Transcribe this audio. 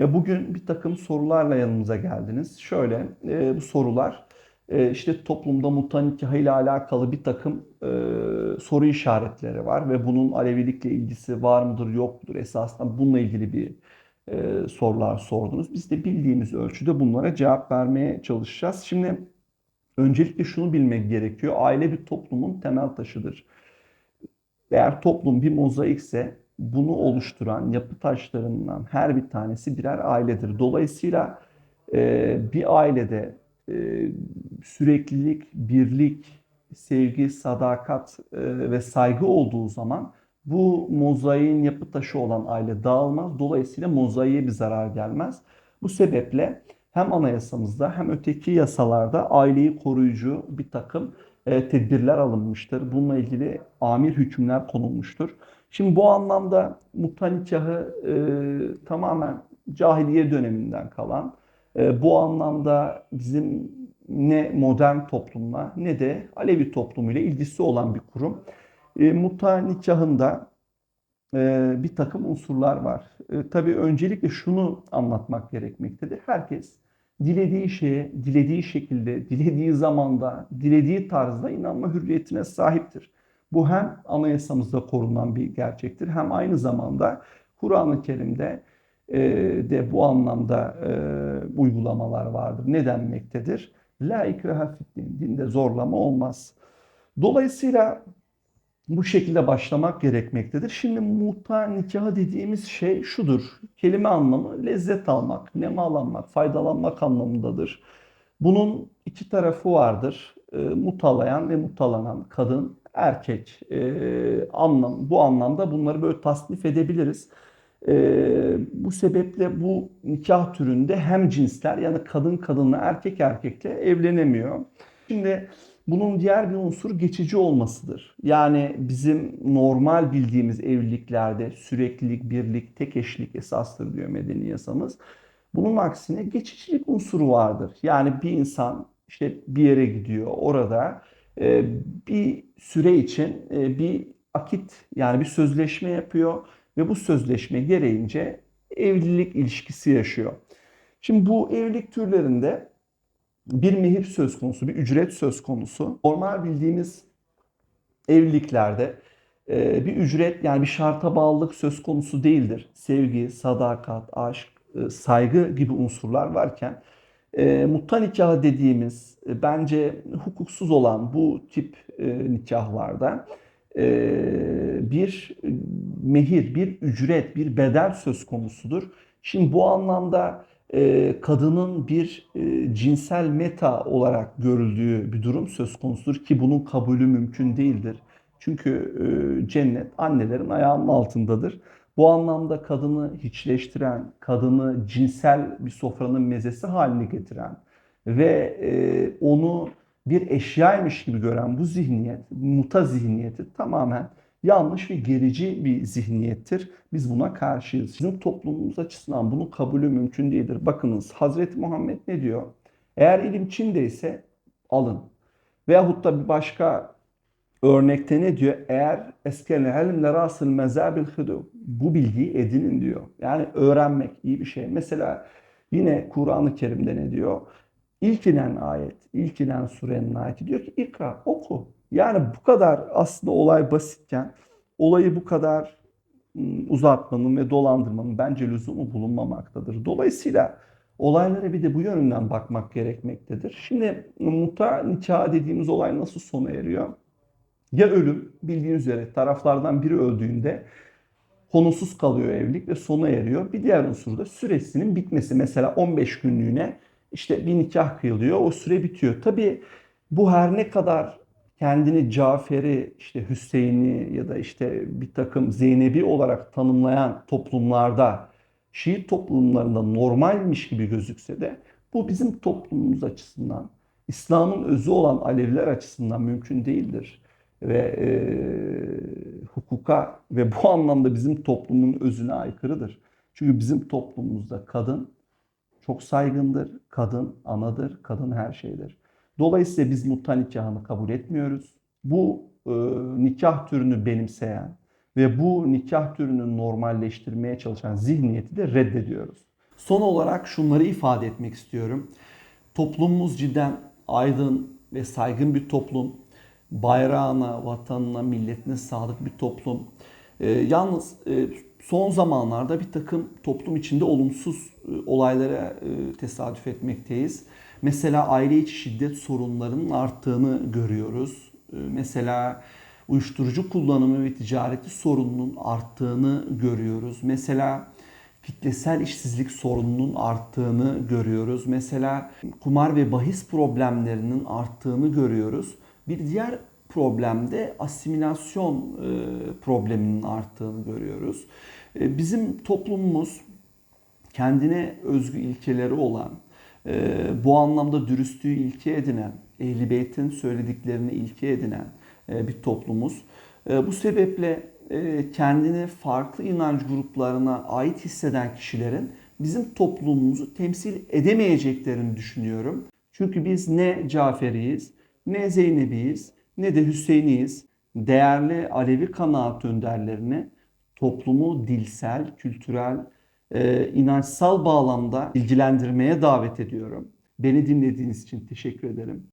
Bugün bir takım sorularla yanımıza geldiniz. Şöyle e, bu sorular e, işte toplumda muta nikahı ile alakalı bir takım e, soru işaretleri var ve bunun Alevilikle ilgisi var mıdır yok mudur esasında bununla ilgili bir e, sorular sordunuz. Biz de bildiğimiz ölçüde bunlara cevap vermeye çalışacağız. Şimdi öncelikle şunu bilmek gerekiyor. Aile bir toplumun temel taşıdır. Eğer toplum bir mozaikse bunu oluşturan yapı taşlarından her bir tanesi birer ailedir. Dolayısıyla e, bir ailede e, süreklilik, birlik, sevgi, sadakat e, ve saygı olduğu zaman bu mozaiğin yapı taşı olan aile dağılmaz. Dolayısıyla mozaiğe bir zarar gelmez. Bu sebeple hem anayasamızda hem öteki yasalarda aileyi koruyucu bir takım e, tedbirler alınmıştır. Bununla ilgili amir hükümler konulmuştur. Şimdi bu anlamda muta nikahı e, tamamen cahiliye döneminden kalan, e, bu anlamda bizim ne modern toplumla ne de Alevi toplumuyla ilgisi olan bir kurum. E, muta e, bir takım unsurlar var. E, tabii öncelikle şunu anlatmak gerekmektedir. Herkes dilediği şeye, dilediği şekilde, dilediği zamanda, dilediği tarzda inanma hürriyetine sahiptir. Bu hem anayasamızda korunan bir gerçektir hem aynı zamanda Kur'an-ı Kerim'de e, de bu anlamda e, uygulamalar vardır. Ne denmektedir? La ikraha fiddin. Dinde zorlama olmaz. Dolayısıyla bu şekilde başlamak gerekmektedir. Şimdi muta nikahı dediğimiz şey şudur. Kelime anlamı lezzet almak, nemalanmak, faydalanmak anlamındadır. Bunun iki tarafı vardır. E, mutalayan ve mutalanan kadın, erkek e, anlam bu anlamda bunları böyle tasnif edebiliriz. E, bu sebeple bu nikah türünde hem cinsler yani kadın kadınla erkek erkekle evlenemiyor. Şimdi bunun diğer bir unsur geçici olmasıdır. Yani bizim normal bildiğimiz evliliklerde süreklilik, birlik, tek eşlik esastır diyor medeni yasamız. Bunun aksine geçicilik unsuru vardır. Yani bir insan işte bir yere gidiyor orada bir süre için e, bir akit yani bir sözleşme yapıyor ve bu sözleşme gereğince evlilik ilişkisi yaşıyor. Şimdi bu evlilik türlerinde bir mehir söz konusu, bir ücret söz konusu. Normal bildiğimiz evliliklerde e, bir ücret yani bir şarta bağlılık söz konusu değildir. Sevgi, sadakat, aşk, e, saygı gibi unsurlar varken e, mutta nikahı dediğimiz e, bence hukuksuz olan bu tip e, nikahlarda e, bir mehir, bir ücret, bir bedel söz konusudur. Şimdi bu anlamda e, kadının bir e, cinsel meta olarak görüldüğü bir durum söz konusudur ki bunun kabulü mümkün değildir. Çünkü e, cennet annelerin ayağının altındadır. Bu anlamda kadını hiçleştiren, kadını cinsel bir sofranın mezesi haline getiren ve e, onu bir eşyaymış gibi gören bu zihniyet, muta zihniyeti tamamen yanlış ve gerici bir zihniyettir. Biz buna karşıyız. Bizim toplumumuz açısından bunun kabulü mümkün değildir. Bakınız Hazreti Muhammed ne diyor? Eğer ilim Çin'deyse alın. Veyahut da bir başka örnekte ne diyor? Eğer eskene elimle rasıl mezabil hudu. Bu bilgiyi edinin diyor. Yani öğrenmek iyi bir şey. Mesela yine Kur'an-ı Kerim'de ne diyor? İlk inen ayet, ilk inen surenin ayeti diyor ki ikra, oku. Yani bu kadar aslında olay basitken olayı bu kadar uzatmanın ve dolandırmanın bence lüzumu bulunmamaktadır. Dolayısıyla olaylara bir de bu yönünden bakmak gerekmektedir. Şimdi muta nikah dediğimiz olay nasıl sona eriyor? Ya ölüm bildiğiniz üzere taraflardan biri öldüğünde konusuz kalıyor evlilik ve sona eriyor. Bir diğer unsur da süresinin bitmesi. Mesela 15 günlüğüne işte bir nikah kıyılıyor. O süre bitiyor. Tabii bu her ne kadar kendini Cafer'i, işte Hüseyin'i ya da işte bir takım Zeynebi olarak tanımlayan toplumlarda, Şiit toplumlarında normalmiş gibi gözükse de bu bizim toplumumuz açısından, İslam'ın özü olan Aleviler açısından mümkün değildir. Ve e, hukuka ve bu anlamda bizim toplumun özüne aykırıdır. Çünkü bizim toplumumuzda kadın çok saygındır, kadın anadır, kadın her şeydir. Dolayısıyla biz mutta nikahını kabul etmiyoruz. Bu e, nikah türünü benimseyen ve bu nikah türünü normalleştirmeye çalışan zihniyeti de reddediyoruz. Son olarak şunları ifade etmek istiyorum. Toplumumuz cidden aydın ve saygın bir toplum. Bayrağına, vatanına, milletine sadık bir toplum. Ee, yalnız e, son zamanlarda bir takım toplum içinde olumsuz e, olaylara e, tesadüf etmekteyiz. Mesela aile içi şiddet sorunlarının arttığını görüyoruz. E, mesela uyuşturucu kullanımı ve ticareti sorununun arttığını görüyoruz. Mesela kitlesel işsizlik sorununun arttığını görüyoruz. Mesela kumar ve bahis problemlerinin arttığını görüyoruz. Bir diğer problemde asimilasyon e, probleminin arttığını görüyoruz. E, Bizim toplumumuz kendine özgü ilkeleri olan, e, bu anlamda dürüstlüğü ilke edinen, Ehl-i Beyt'in söylediklerini ilke edinen bir toplumuz. Bu sebeple kendini farklı inanç gruplarına ait hisseden kişilerin bizim toplumumuzu temsil edemeyeceklerini düşünüyorum. Çünkü biz ne Caferiyiz, ne Zeynebiyiz, ne de Hüseyiniyiz. Değerli Alevi kanaat önderlerini toplumu dilsel, kültürel, e, inançsal bağlamda bilgilendirmeye davet ediyorum. Beni dinlediğiniz için teşekkür ederim.